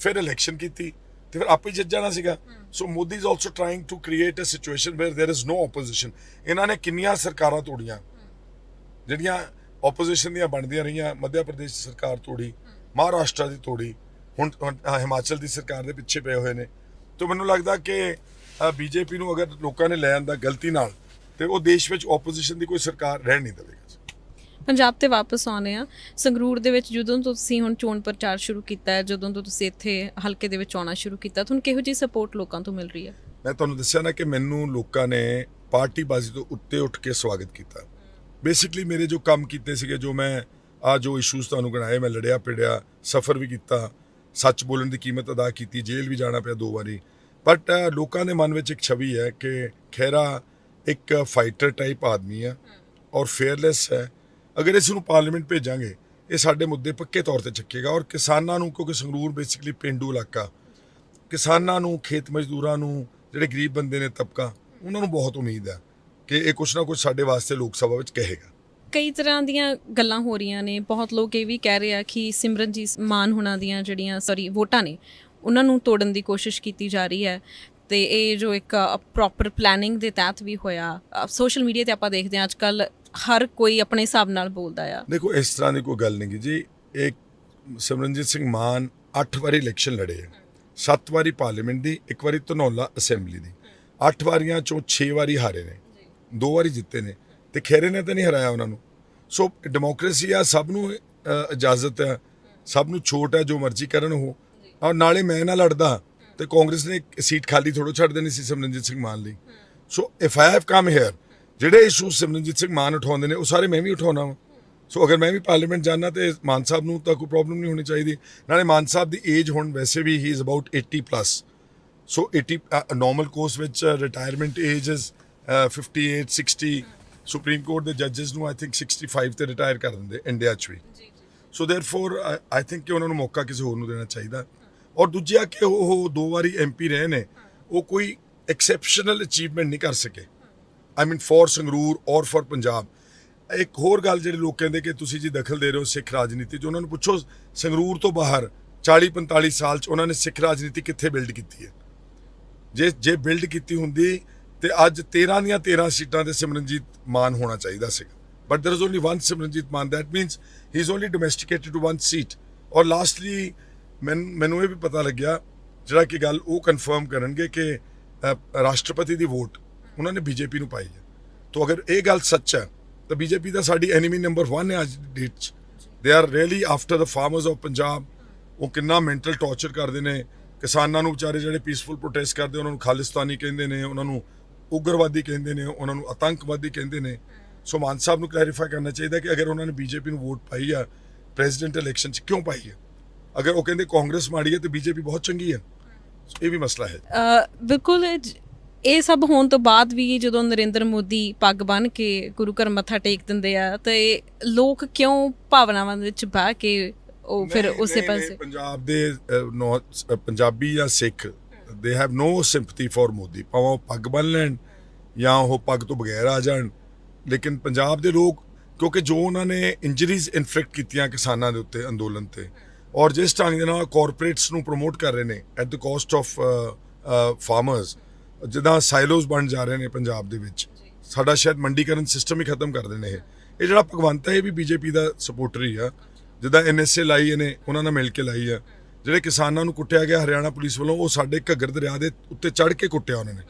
ਫਿਰ ਇਲੈਕਸ਼ਨ ਕੀਤੀ ਤੇ ਫਿਰ ਆਪੇ ਜਿੱਤ ਜਾਣਾ ਸੀਗਾ so Modi is also trying to create a situation where there is no opposition ਇਹਨਾਂ ਨੇ ਕਿੰਨੀਆਂ ਸਰਕਾਰਾਂ ਤੋੜੀਆਂ ਜਿਹੜੀਆਂ ਆਪੋਜੀਸ਼ਨ ਦੀਆਂ ਬਣਦੀਆਂ ਰਹੀਆਂ ਮੱਧ ਪ੍ਰਦੇਸ਼ ਸਰਕਾਰ ਤੋੜੀ ਮਹਾਰਾਸ਼ਟਰ ਦੀ ਤੋੜੀ ਹੁਣ ਹੁਣ, ਅ, ਹਿਮਾਚਲ ਦੀ ਸਰਕਾਰ ਦੇ ਪਿੱਛੇ ਪਏ ਹੋਏ ਨੇ ਤੇ ਮੈਨੂੰ ਲੱਗਦਾ ਕਿ ਬੀਜੇਪੀ ਨੂੰ ਅਗਰ ਲੋਕਾਂ ਨੇ ਲੈ ਆਂਦਾ ਗਲਤੀ ਨਾਲ ਤੇ ਉਹ ਦੇਸ਼ ਵਿੱਚ ਆਪੋਜੀਸ਼ਨ ਦੀ ਕੋਈ ਸਰਕਾਰ ਰਹਿਣ ਨਹੀਂ ਦੇਵੇਗਾ ਪੰਜਾਬ ਤੇ ਵਾਪਸ ਆਉਨੇ ਆ ਸੰਗਰੂਰ ਦੇ ਵਿੱਚ ਜਦੋਂ ਤੋਂ ਤੁਸੀਂ ਹੁਣ ਚੋਣ ਪ੍ਰਚਾਰ ਸ਼ੁਰੂ ਕੀਤਾ ਹੈ, ਜਦੋਂ ਤੋਂ ਤੁਸੀਂ ਇੱਥੇ ਹਲਕੇ ਦੇ ਵਿੱਚ ਆਉਣਾ ਸ਼ੁਰੂ ਕੀਤਾ, ਤੁਹਾਨੂੰ ਕਿਹੋ ਜੀ ਸਪੋਰਟ ਲੋਕਾਂ ਤੋਂ ਮਿਲ ਰਹੀ ਹੈ? ਮੈਂ ਤੁਹਾਨੂੰ ਦੱਸਿਆ ਨਾ ਕਿ ਮੈਨੂੰ ਲੋਕਾਂ ਨੇ ਪਾਰਟੀਬਾਜ਼ੀ ਤੋਂ ਉੱਤੇ ਉੱਠ ਕੇ ਸਵਾਗਤ ਕੀਤਾ। ਬੇਸਿਕਲੀ ਮੇਰੇ ਜੋ ਕੰਮ ਕੀਤੇ ਸੀਗੇ, ਜੋ ਮੈਂ ਆ ਜੋ ਇਸ਼ੂਜ਼ ਤੁਹਾਨੂੰ ਗਣਾਏ, ਮੈਂ ਲੜਿਆ ਪਿੜਿਆ, ਸਫਰ ਵੀ ਕੀਤਾ, ਸੱਚ ਬੋਲਣ ਦੀ ਕੀਮਤ ਅਦਾ ਕੀਤੀ, ਜੇਲ੍ਹ ਵੀ ਜਾਣਾ ਪਿਆ ਦੋ ਵਾਰੀ। ਬਟ ਲੋਕਾਂ ਦੇ ਮਨ ਵਿੱਚ ਇੱਕ ਛਵੀ ਹੈ ਕਿ ਖੈਰਾ ਇੱਕ ਫਾਈਟਰ ਟਾਈਪ ਆਦਮੀ ਹੈ ਔਰ ਫੇਅਰਲੈਸ ਹੈ। ਅਗਰ ਇਸ ਨੂੰ ਪਾਰਲੀਮੈਂਟ ਭੇਜਾਂਗੇ, ਇਹ ਸਾਡੇ ਮੁੱਦੇ ਪੱਕੇ ਤੌਰ ਤੇ ਚੱਕੇਗਾ ਔਰ ਕਿਸਾਨਾਂ ਨੂੰ, ਕਿਉਂਕਿ ਸੰਗਰੂਰ ਬੇਸਿਕਲੀ ਪਿੰਡੂ ਇਲਾਕਾ, ਕਿਸਾਨਾਂ ਨੂੰ, ਖੇਤ ਮਜ਼ਦੂਰਾਂ ਨੂੰ, ਜਿਹੜੇ ਗਰੀਬ ਬੰਦੇ ਨੇ ਤਬਕਾ, ਉਹਨਾਂ ਨੂੰ ਬਹੁਤ ਉਮੀਦ ਹੈ ਕਿ ਇਹ ਕੁਛ ਨਾ ਕੁਛ ਸਾਡੇ ਵਾਸਤੇ ਲੋਕ ਸਭਾ ਵਿੱਚ ਕਹੇਗਾ। ਕਈ ਤਰ੍ਹਾਂ ਦੀਆਂ ਗੱਲਾਂ ਹੋ ਰਹੀਆਂ ਨੇ, ਬਹੁਤ ਲੋਕ ਇਹ ਵੀ ਕਹਿ ਰਹੇ ਆ ਕਿ ਸਿਮਰਨਜੀਤ ਮਾਨ ਹੁਣਾਂ ਦੀਆਂ ਜਿਹੜੀਆਂ ਸੌਰੀ ਵੋਟਾਂ ਨੇ, ਉਹਨਾਂ ਨੂੰ ਤੋੜਨ ਦੀ ਕੋਸ਼ਿਸ਼ ਕੀਤੀ ਜਾ ਰਹੀ ਹੈ ਤੇ ਇਹ ਜੋ ਇੱਕ ਪ੍ਰੋਪਰ ਪਲੈਨਿੰਗ ਦੇ ਤਹਿਤ ਵੀ ਹੋਇਆ ਸੋਸ਼ਲ ਮੀਡੀਆ ਤੇ ਆਪਾਂ ਦੇਖਦੇ ਹਾਂ ਅੱਜ ਕੱਲ ਹਰ ਕੋਈ ਆਪਣੇ ਹਿਸਾਬ ਨਾਲ ਬੋਲਦਾ ਆ। ਦੇਖੋ, ਇਸ ਤਰ੍ਹਾਂ ਦੀ ਕੋਈ ਗੱਲ ਨਹੀਂ ਗੀ ਜੀ। ਇੱਕ ਸਿਮਰਨਜੀਤ ਸਿੰਘ ਮਾਨ 8 ਵਾਰੀ ਇਲੈਕਸ਼ਨ ਲੜੇ ਆ। 7 ਵਾਰੀ ਪਾਰਲੀਮੈਂਟ ਦੀ, ਇੱਕ ਵਾਰੀ ਧਨੌਲਾ ਅਸੈਂਬਲੀ ਦੀ। 8 ਵਾਰੀਆਂ ਚੋਂ 6 ਵਾਰੀ ਹਾਰੇ ਨੇ। ਦੋ ਵਾਰੀ ਜਿੱਤੇ ਨੇ। ਤੇ ਖੇਰੇ ਨੇ ਤਾਂ ਨਹੀਂ ਹਰਾਇਆ ਉਹਨਾਂ ਨੂੰ। ਸੋ, ਡੈਮੋਕ੍ਰੇਸੀ ਆ, ਸਭ ਨੂੰ ਇਜਾਜ਼ਤ ਹੈ ਸਭ ਨੂੰ ਛੋਟ ਹੈ ਜੋ ਮਰਜ਼ੀ ਕਰਨ ਉਹ। ਔਰ ਨਾਲੇ ਮੈਂ ਨਾ ਲੜਦਾ, ਤੇ ਕਾਂਗਰਸ ਨੇ ਸੀਟ ਖਾਲੀ ਥੋੜੋ ਛੱਡ ਦੇਣੀ ਸੀ ਸਿਮਰਨਜੀਤ ਸਿੰਘ ਮਾਨ ਲਈ। So if I have come here ਜਿਹੜੇ ਇਸ਼ੂ ਸਿਮਰਨਜੀਤ ਸਿੰਘ ਮਾਨ ਉਠਾਉਂਦੇ ਨੇ ਉਹ ਸਾਰੇ ਮੈਂ ਵੀ ਉਠਾਉਣਾ ਵਾ। ਸੋ ਅਗਰ ਮੈਂ ਵੀ ਪਾਰਲੀਮੈਂਟ ਜਾਣਾ ਤੇ ਮਾਨ ਸਾਹਿਬ ਨੂੰ ਤਾਂ ਕੋਈ ਪ੍ਰੋਬਲਮ ਨਹੀਂ ਹੋਣੀ ਚਾਹੀਦੀ। ਨਾਲੇ ਮਾਨ ਸਾਹਿਬ ਦੀ ਏਜ ਹੁਣ ਵੈਸੇ ਵੀ he is about 80 plus so 80 normal course ਵਿੱਚ retirement age is 58 60 supreme court ਦੇ ਜੱਜਸ ਨੂੰ ਆਈ ਥਿੰਕ 65 ਤੇ ਰਿਟਾਇਰ ਕਰ ਦਿੰਦੇ ਇੰਡੀਆ 'ਚ ਵੀ। ਸੋ ਦੇਅਰਫੋਰ ਆਈ ਥਿੰਕ ਕਿ ਉਹਨਾਂ ਨੂੰ ਮੌਕਾ ਕਿਸੇ ਹੋਰ ਨੂੰ ਦੇਣਾ ਚਾਹੀਦਾ। ਔਰ ਦੂਜਾ ਕਿ ਉਹ ਦੋ ਵਾਰੀ ਐਮਪੀ ਰਹੇ ਨੇ ਉਹ ਕੋਈ ਐਕਸੈਪਸ਼ਨਲ ਅਚੀਵਮੈਂਟ ਨਹੀਂ ਕਰ ਸਕੇ। ਆਈ ਮੀਨ ਫॉर ਸੰਗਰੂਰ ਔਰ ਫॉर ਪੰਜਾਬ। ਇੱਕ ਹੋਰ ਗੱਲ ਜਿਹੜੇ ਲੋਕ ਕਹਿੰਦੇ ਕਿ ਤੁਸੀਂ ਜੀ ਦਖਲ ਦੇ ਰਹੇ ਹੋ ਸਿੱਖ ਰਾਜਨੀਤੀ 'ਚ, ਉਹਨਾਂ ਨੂੰ ਪੁੱਛੋ, ਸੰਗਰੂਰ ਤੋਂ ਬਾਹਰ 40 45 ਸਾਲ 'ਚ ਉਹਨਾਂ ਨੇ ਸਿੱਖ ਰਾਜਨੀਤੀ ਕਿੱਥੇ ਬਿਲਡ ਕੀਤੀ ਹੈ? ਜੇ ਜੇ ਬਿਲਡ ਕੀਤੀ ਹੁੰਦੀ, ਤੇ ਅੱਜ 13 ਦੀਆਂ 13 ਸੀਟਾਂ ਤੇ ਸਿਮਰਨਜੀਤ ਮਾਨ ਹੋਣਾ ਚਾਹੀਦਾ ਸੀਗਾ। But there is only one Simranjit Mann that means he is only domesticated to one seat ਔਰ ਲਾਸਟਲੀ ਮੈਨੂੰ ਇਹ ਵੀ ਪਤਾ ਲੱਗਿਆ, ਜਿਹੜਾ ਕਿ ਗੱਲ ਉਹ ਕਨਫਰਮ ਕਰਨਗੇ ਕਿ ਰਾਸ਼ਟਰਪਤੀ ਦੀ ਵੋਟ ਉਹਨਾਂ ਨੇ ਬੀਜੇਪੀ ਨੂੰ ਪਾਈ ਹੈ। ਤਾਂ ਅਗਰ ਇਹ ਗੱਲ ਸੱਚ ਹੈ, ਤਾਂ ਬੀਜੇਪੀ ਦਾ ਸਾਡੀ ਐਨੀਮੀ ਨੰਬਰ 1 ਹੈ ਅੱਜ ਡੇਟ 'ਚ। They are really after the farmers of Punjab ਉਹ ਕਿੰਨਾ ਮੈਂਟਲ ਟੌਰਚਰ ਕਰਦੇ ਨੇ। ਕਿਸਾਨਾਂ ਨੂੰ ਵਿਚਾਰੇ ਜਿਹੜੇ ਪੀਸਫੁਲ ਪ੍ਰੋਟੈਸਟ ਕਰਦੇ, ਉਹਨਾਂ ਨੂੰ ਖਾਲਿਸਤਾਨੀ ਕਹਿੰਦੇ ਨੇ, ਉਹਨਾਂ ਨੂੰ ਉਗਰਵਾਦੀ ਕਹਿੰਦੇ ਨੇ, ਉਹਨਾਂ ਨੂੰ ਆਤੰਕਵਾਦੀ ਕਹਿੰਦੇ ਨੇ। ਸੋ ਮਾਨ ਸਾਹਿਬ ਨੂੰ ਕਲੈਰੀਫਾਈ ਕਰਨਾ ਚਾਹੀਦਾ ਕਿ ਅਗਰ ਉਹਨਾਂ ਨੇ ਬੀਜੇਪੀ ਨੂੰ ਵੋਟ ਪਾਈ ਆ ਪ੍ਰੈਜ਼ੀਡੈਂਟ ਇਲੈਕਸ਼ਨ 'ਚ ਕਿਉਂ ਪਾਈ ਹੈ? ਅਗਰ ਉਹ ਕਹਿੰਦੇ ਕਾਂਗਰਸ ਮਾੜੀ ਹੈ, ਤੇ ਬੀਜੇਪੀ ਬਹੁਤ ਚੰਗੀ ਹੈ। ਇਹ ਵੀ ਮਸਲਾ ਹੈ। ਬਿਲਕੁਲ ਇਹ ਸਭ ਹੋਣ ਤੋਂ ਬਾਅਦ ਵੀ ਜਦੋਂ ਨਰਿੰਦਰ ਮੋਦੀ ਪੱਗ ਬੰਨ ਕੇ ਗੁਰੂ ਘਰ ਮੱਥਾ ਟੇਕ ਦਿੰਦੇ ਆ ਤੇ ਲੋਕ ਕਿਉਂ ਭਾਵਨਾਵਾਂ ਦੇ ਵਿੱਚ ਬਹਿ ਕੇ ਉਹ ਫਿਰ ਉਸੇ ਪਾਸੇ? ਪੰਜਾਬ ਦੇ ਪੰਜਾਬੀ ਜਾਂ Sikh they have no sympathy for Modi. ਭਾਵੇਂ ਉਹ ਪੱਗ ਬੰਨ ਲੈਣ ਜਾਂ ਉਹ ਪੱਗ ਤੋਂ ਬਗੈਰ ਆ ਜਾਣ। ਲੇਕਿਨ ਪੰਜਾਬ ਦੇ ਲੋਕ ਕਿਉਂਕਿ ਜੋ ਉਹਨਾਂ ਨੇ ਇੰਜਰੀਜ਼ ਇਨਫਲਿਕਟ ਕੀਤੀਆਂ ਕਿਸਾਨਾਂ ਦੇ ਉੱਤੇ ਅੰਦੋਲਨ ਤੇ ਔਰ ਜਿਸ ਢੰਗ ਦੇ ਨਾਲ ਕਾਰਪੋਰੇਟਸ ਨੂੰ ਪ੍ਰਮੋਟ ਕਰ ਰਹੇ ਨੇ at the cost of farmers ਜਿੱਦਾਂ ਸਾਈਲੋਸ ਬਣ ਜਾ ਰਹੇ ਨੇ ਪੰਜਾਬ ਦੇ ਵਿੱਚ, ਸਾਡਾ ਸ਼ਾਇਦ ਮੰਡੀਕਰਨ ਸਿਸਟਮ ਹੀ ਖਤਮ ਕਰ ਦੇਣੇ ਇਹ। ਇਹ ਜਿਹੜਾ ਭਗਵੰਤ ਹੈ, ਇਹ ਵੀ ਬੀਜੇਪੀ ਦਾ ਸਪੋਰਟਰ ਹੀ ਆ। ਜਿੱਦਾਂ ਐਨਐਸਏ ਲਾਈ ਇਹਨੇ, ਉਹਨਾਂ ਨਾਲ ਮਿਲ ਕੇ ਲਾਈ ਆ। ਜਿਹੜੇ ਕਿਸਾਨਾਂ ਨੂੰ ਕੁੱਟਿਆ ਗਿਆ ਹਰਿਆਣਾ ਪੁਲਿਸ ਵੱਲੋਂ, ਉਹ ਸਾਡੇ ਘੱਗਰ ਦਰਿਆ ਦੇ ਉੱਤੇ ਚੜ੍ਹ ਕੇ ਕੁੱਟਿਆ ਉਹਨਾਂ ਨੇ।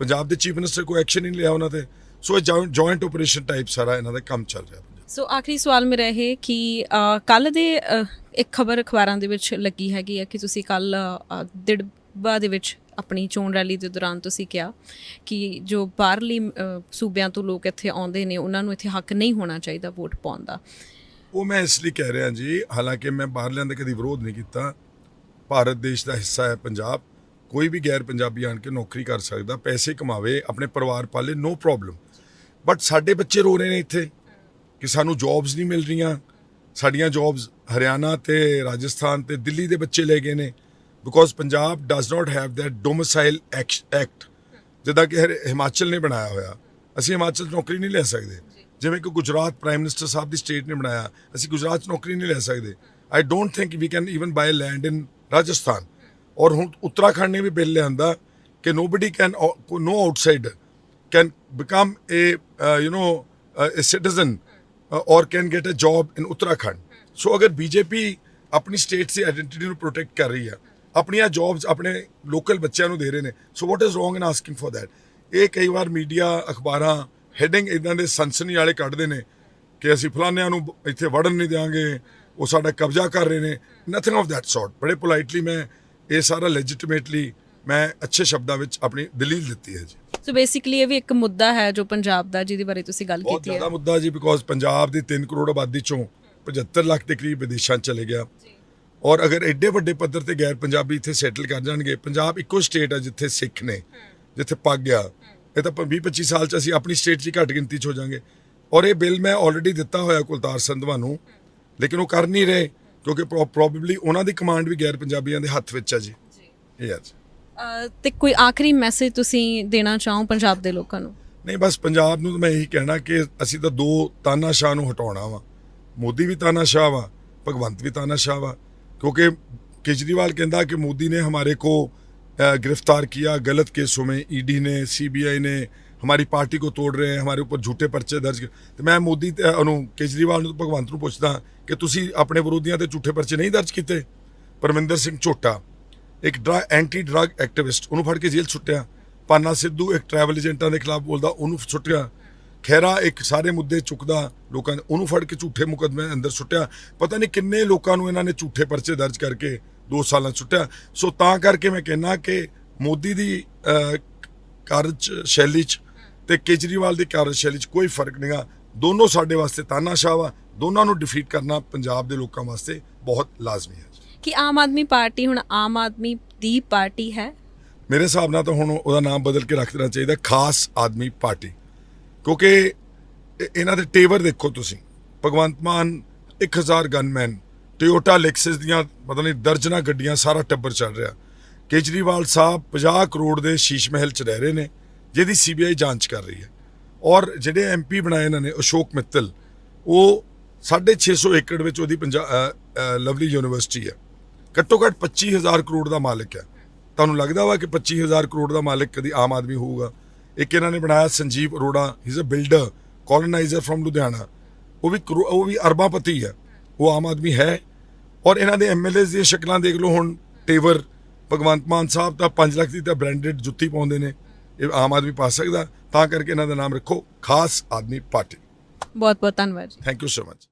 ਪੰਜਾਬ ਦੇ ਚੀਫ ਮਿਨਿਸਟਰ ਕੋਈ ਐਕਸ਼ਨ ਨਹੀਂ ਲਿਆ ਉਹਨਾਂ ਤੇ। ਸੋ ਇਹ ਜੁਆਇੰਟ ਆਪਰੇਸ਼ਨ ਟਾਈਪ ਸਾਰਾ ਇਹਨਾਂ ਦਾ ਕੰਮ ਚੱਲ ਰਿਹਾ। ਸੋ ਆਖਰੀ ਸਵਾਲ ਮੇਰਾ ਇਹ ਕਿ ਕੱਲ ਦੇ ਇੱਕ ਖਬਰ ਅਖਬਾਰਾਂ ਦੇ ਵਿੱਚ ਲੱਗੀ ਹੈਗੀ ਆ ਕਿ ਤੁਸੀਂ ਕੱਲ ਦਿੜਬਾ ਦੇ ਵਿੱਚ ਆਪਣੀ ਚੋਣ ਰੈਲੀ ਦੇ ਦੌਰਾਨ ਤੁਸੀਂ ਕਿਹਾ ਕਿ ਜੋ ਬਾਹਰਲੀ ਸੂਬਿਆਂ ਤੋਂ ਲੋਕ ਇੱਥੇ ਆਉਂਦੇ ਨੇ, ਉਹਨਾਂ ਨੂੰ ਇੱਥੇ ਹੱਕ ਨਹੀਂ ਹੋਣਾ ਚਾਹੀਦਾ ਵੋਟ ਪਾਉਣ ਦਾ। ਉਹ ਮੈਂ ਇਸ ਲਈ ਕਹਿ ਰਿਹਾ ਜੀ, ਹਾਲਾਂਕਿ ਮੈਂ ਬਾਹਰਲਿਆਂ ਦਾ ਕਦੀ ਵਿਰੋਧ ਨਹੀਂ ਕੀਤਾ। ਭਾਰਤ ਦੇਸ਼ ਦਾ ਹਿੱਸਾ ਹੈ ਪੰਜਾਬ। ਕੋਈ ਵੀ ਗੈਰ ਪੰਜਾਬੀ ਆਣ ਕੇ ਨੌਕਰੀ ਕਰ ਸਕਦਾ, ਪੈਸੇ ਕਮਾਵੇ, ਆਪਣੇ ਪਰਿਵਾਰ ਪਾਲੇ ਨੋ ਪ੍ਰੋਬਲਮ ਬਟ ਸਾਡੇ ਬੱਚੇ ਰੋ ਰਹੇ ਨੇ ਇੱਥੇ ਕਿ ਸਾਨੂੰ ਜੌਬਸ ਨਹੀਂ ਮਿਲ ਰਹੀਆਂ। ਸਾਡੀਆਂ ਜੌਬਸ ਹਰਿਆਣਾ ਤੇ ਰਾਜਸਥਾਨ ਤੇ ਦਿੱਲੀ ਦੇ ਬੱਚੇ ਲੈ ਗਏ ਨੇ। Because Punjab does not have that domicile act ਜਿੱਦਾਂ ਕਿ ਹਿਮਾਚਲ ਨੇ ਬਣਾਇਆ ਹੋਇਆ। ਅਸੀਂ ਹਿਮਾਚਲ 'ਚ ਨੌਕਰੀ ਨਹੀਂ ਲੈ ਸਕਦੇ। ਜਿਵੇਂ ਕਿ ਗੁਜਰਾਤ ਪ੍ਰਾਈਮ ਮਿਨਿਸਟਰ ਸਾਹਿਬ ਦੀ ਸਟੇਟ ਨੇ ਬਣਾਇਆ। ਅਸੀਂ ਗੁਜਰਾਤ 'ਚ ਨੌਕਰੀ ਨਹੀਂ ਲੈ ਸਕਦੇ। I don't think we can even buy land in Rajasthan ਔਰ ਹੁਣ ਉੱਤਰਾਖੰਡ ਨੇ ਵੀ ਬਿੱਲ ਲਿਆਂਦਾ ਕਿ nobody can no outsider can become a you know a citizen ਔਰ can get a job in Uttarakhand. So ਅਗਰ ਬੀਜੇਪੀ ਆਪਣੀ ਸਟੇਟ ਦੀ ਆਇਡੈਂਟੀਟੀ ਨੂੰ ਪ੍ਰੋਟੈਕਟ ਕਰ ਰਹੀ ਹੈ ਆਪਣੀਆਂ ਜੌਬਸ ਆਪਣੇ ਲੋਕਲ ਬੱਚਿਆਂ ਨੂੰ ਦੇ ਰਹੇ ਨੇ। So what is wrong in asking for that ਇਹ ਕਈ ਵਾਰ ਮੀਡੀਆ ਅਖਬਾਰਾਂ ਹੈਡਿੰਗ ਇਦਾਂ ਦੇ ਸਨਸਨੀ ਵਾਲੇ ਕੱਢਦੇ ਨੇ ਕਿ ਅਸੀਂ ਫਲਾਨਿਆਂ ਨੂੰ ਇੱਥੇ ਵੜਨ ਨਹੀਂ ਦੇਵਾਂਗੇ ਉਹ ਸਾਡਾ ਕਬਜ਼ਾ ਕਰ ਰਹੇ ਨੇ। ਨਥਿੰਗ ਆਫ ਦੈਟ ਸੌਰਟ ਬੜੇ ਪੋਲਾਈਟਲੀ ਮੈਂ ਇਹ ਸਾਰਾ ਲੈਜੀਟੀਮੇਟਲੀ ਮੈਂ ਅੱਛੇ ਸ਼ਬਦਾਂ ਵਿੱਚ ਆਪਣੀ ਦਲੀਲ ਦਿੱਤੀ ਹੈ ਜੀ। ਸੋ ਬੇਸਿਕਲੀ ਇਹ ਵੀ ਇੱਕ ਮੁੱਦਾ ਹੈ ਜੋ ਪੰਜਾਬ ਦਾ ਜਿਹਦੇ ਬਾਰੇ ਤੁਸੀਂ ਗੱਲ ਕੀਤੀ ਹੈ। ਬਹੁਤ ਜ਼ਿਆਦਾ ਮੁੱਦਾ ਜੀ ਬਿਕੋਜ਼ ਪੰਜਾਬ ਦੀ 3 ਕਰੋੜ ਆਬਾਦੀ ਚੋਂ 75 ਲੱਖ ਦੇ ਕਰੀਬ ਵਿਦੇਸ਼ਾਂ ਚਲੇ ਗਿਆ। ਜੀ। ਔਰ ਅਗਰ ਐਡੇ ਵੱਡੇ ਪੱਧਰ ਤੇ ਗੈਰ ਪੰਜਾਬੀ ਇੱਥੇ ਸੈਟਲ ਕਰ ਜਾਣਗੇ ਪੰਜਾਬ ਇੱਕੋ ਸਟੇਟ ਹੈ ਜਿੱਥੇ ਸਿੱਖ ਨੇ ਜਿੱਥੇ ਪੱਗ ਗਿਆ ਇਹ ਤਾਂ 20 25 ਸਾਲ 'ਚ ਅਸੀਂ ਆਪਣੀ ਸਟੇਟ 'ਚ ਹੀ ਘੱਟ ਗਿਣਤੀ 'ਚ ਹੋ ਜਾਾਂਗੇ। ਔਰ ਇਹ ਬਿੱਲ ਮੈਂ ਆਲਰੇਡੀ ਦਿੱਤਾ ਹੋਇਆ ਕੁਲਤਾਰ ਸੰਧਵਾ ਨੂੰ ਲੇਕਿਨ ਉਹ ਕਰ ਨਹੀਂ ਰਹੇ ਕਿਉਂਕਿ ਪ੍ਰੋਬੇਬਲੀ ਉਹਨਾਂ ਦੀ ਕਮਾਂਡ ਵੀ ਗੈਰ ਪੰਜਾਬੀਆਂ ਦੇ ਹੱਥ ਵਿੱਚ ਹੈ ਜੀ। ਜੀ। ਅਹ ਤੇ ਕੋਈ ਆਖਰੀ ਮੈਸੇਜ ਤੁਸੀਂ ਦੇਣਾ ਚਾਹੋ ਪੰਜਾਬ ਦੇ ਲੋਕਾਂ ਨੂੰ? ਨਹੀਂ ਬਸ ਪੰਜਾਬ ਨੂੰ ਤਾਂ ਮੈਂ ਇਹੀ ਕਹਿਣਾ ਕਿ ਅਸੀਂ ਤਾਂ ਦੋ ਤਾਨਾਸ਼ਾਹ ਨੂੰ ਹਟਾਉਣਾ ਵਾ। ਮੋਦੀ ਵੀ ਤਾਨਾਸ਼ਾਹ ਵਾ ਭਗਵੰਤ ਵੀ ਤਾਨਾਸ਼ਾਹ ਵਾ। क्योंकि केजरीवाल कहता कि मोदी ने हमारे को अ, गिरफ्तार किया गलत केसों में ईडी ने सीबीआई ने हमारी पार्टी को तोड़ रहे हैं हमारे ਉੱਪਰ ਝੂਠੇ ਪਰਚੇ ਦਰਜ ਤੇ ਮੈਂ ਮੋਦੀ ਤੇ ਉਹਨੂੰ ਕੇਜਰੀਵਾਲ ਨੂੰ ਤੇ ਭਗਵੰਤ ਨੂੰ ਪੁੱਛਦਾ ਕਿ ਤੁਸੀਂ ਆਪਣੇ ਵਿਰੋਧੀਆਂ ਤੇ ਝੂਠੇ ਪਰਚੇ ਨਹੀਂ ਦਰਜ ਕੀਤੇ ਪਰਮਿੰਦਰ ਸਿੰਘ ਝੋਟਾ ਇੱਕ ਡਰਾ ਐਂਟੀ ਡਰਗ ਐਕਟਿਵਿਸਟ ਉਹਨੂੰ ਫੜ ਕੇ ਜੇਲ੍ਹ ਛੁੱਟਿਆ ਪਾਨਾ ਸਿੱਧੂ ਇੱਕ ਟਰੈਵਲ ਏਜੰਟਾਂ ਦੇ ਖਿਲਾਫ ਬੋਲਦਾ ਉਹਨੂੰ ਛੁੱਟਿਆ ਖੈਰਾ ਇੱਕ ਸਾਰੇ ਮੁੱਦੇ ਚੁੱਕਦਾ ਲੋਕਾਂ ਉਹਨੂੰ ਫੜ ਕੇ ਝੂਠੇ ਮੁਕਦਮੇ ਅੰਦਰ ਸੁੱਟਿਆ। ਪਤਾ ਨਹੀਂ ਕਿੰਨੇ ਲੋਕਾਂ ਨੂੰ ਇਹਨਾਂ ਨੇ ਝੂਠੇ ਪਰਚੇ ਦਰਜ ਕਰਕੇ 2 ਸਾਲਾਂ ਸੁੱਟਿਆ। ਸੋ ਤਾਂ ਕਰਕੇ ਮੈਂ ਕਹਿੰਨਾ ਕਿ ਮੋਦੀ ਦੀ ਕਾਰਜ ਸ਼ੈਲੀ 'ਚ ਤੇ ਕੇਜਰੀਵਾਲ ਦੀ ਕਾਰਜ ਸ਼ੈਲੀ 'ਚ ਕੋਈ ਫ਼ਰਕ ਨਹੀਂਗਾ ਦੋਨੋਂ ਸਾਡੇ ਵਾਸਤੇ ਤਾਨਾਸ਼ਾਹ ਵਾ। ਦੋਨਾਂ ਨੂੰ ਡਿਫੀਟ ਕਰਨਾ ਪੰਜਾਬ ਦੇ ਲੋਕਾਂ ਵਾਸਤੇ ਬਹੁਤ ਲਾਜ਼ਮੀ ਹੈ। ਕਿ ਆਮ ਆਦਮੀ ਪਾਰਟੀ ਹੁਣ ਆਮ ਆਦਮੀ ਦੀ ਪਾਰਟੀ ਹੈ? ਮੇਰੇ ਹਿਸਾਬ ਨਾਲ ਤਾਂ ਹੁਣ ਉਹਦਾ ਨਾਮ ਬਦਲ ਕੇ ਰੱਖ ਦੇਣਾ ਚਾਹੀਦਾ ਖਾਸ ਆਦਮੀ ਪਾਰਟੀ। ਕਿਉਂਕਿ ਇਹਨਾਂ ਦੇ ਟੇਵਰ ਦੇਖੋ ਤੁਸੀਂ। Bhagwant Mann 1000 gunman Toyota Lexus ਦੀਆਂ ਪਤਾ ਨਹੀਂ ਦਰਜਨਾਂ ਗੱਡੀਆਂ, ਸਾਰਾ ਟੱਬਰ ਚੱਲ ਰਿਹਾ। ਕੇਜਰੀਵਾਲ ਸਾਹਿਬ 50 ਕਰੋੜ ਦੇ ਸ਼ੀਸ਼ ਮਹਿਲ 'ਚ ਰਹਿ ਰਹੇ ਨੇ, ਜਿਹਦੀ ਸੀਬੀਆਈ ਜਾਂਚ ਕਰ ਰਹੀ ਹੈ। ਔਰ ਜਿਹੜੇ ਐਮਪੀ ਬਣਾਏ ਇਹਨਾਂ ਨੇ, ਅਸ਼ੋਕ ਮਿੱਤਲ, ਉਹ 650 ਏਕੜ ਵਿੱਚ ਉਹਦੀ ਪੰਜਾ ਲਵਲੀ ਯੂਨੀਵਰਸਿਟੀ ਹੈ। ਘੱਟੋ ਘੱਟ 25000 ਕਰੋੜ ਦਾ ਮਾਲਕ ਹੈ। ਤੁਹਾਨੂੰ ਲੱਗਦਾ ਵਾ ਕਿ 25000 ਕਰੋੜ ਦਾ ਮਾਲਕ ਕਦੀ ਆਮ ਆਦਮੀ ਹੋਊਗਾ? ਇੱਕ ਇਹਨਾਂ ਨੇ ਬਣਾਇਆ Sanjeev Arora he is a builder coloniser firm Ludhiana. ਉਹ ਵੀ ਉਹ ਵੀ ਅਰਬਾਪਤੀ ਹੈ। ਉਹ ਆਮ ਆਦਮੀ ਹੈ। ਔਰ ਇਹਨਾਂ ਦੇ ਐਮਐਲਏ ਦੀਆਂ ਸ਼ਕਲਾਂ ਦੇਖ ਲਓ ਹੁਣ ਟੇਵਰ ਭਗਵੰਤ ਮਾਨ ਸਾਹਿਬ ਤਾਂ 5 ਲੱਖ ਦੀ ਤਾਂ ਬ੍ਰਾਂਡਡ ਜੁੱਤੀ ਪਾਉਂਦੇ ਨੇ। ਇਹ ਆਮ ਆਦਮੀ ਪਾ ਸਕਦਾ। ਤਾਂ ਕਰਕੇ ਇਹਨਾਂ ਦਾ ਨਾਮ ਰੱਖੋ ਖਾਸ ਆਦਮੀ ਪਾਰਟੀ। ਬਹੁਤ ਬਹੁਤ ਧੰਨਵਾਦ ਥੈਂਕ ਯੂ ਸੋ ਮਚ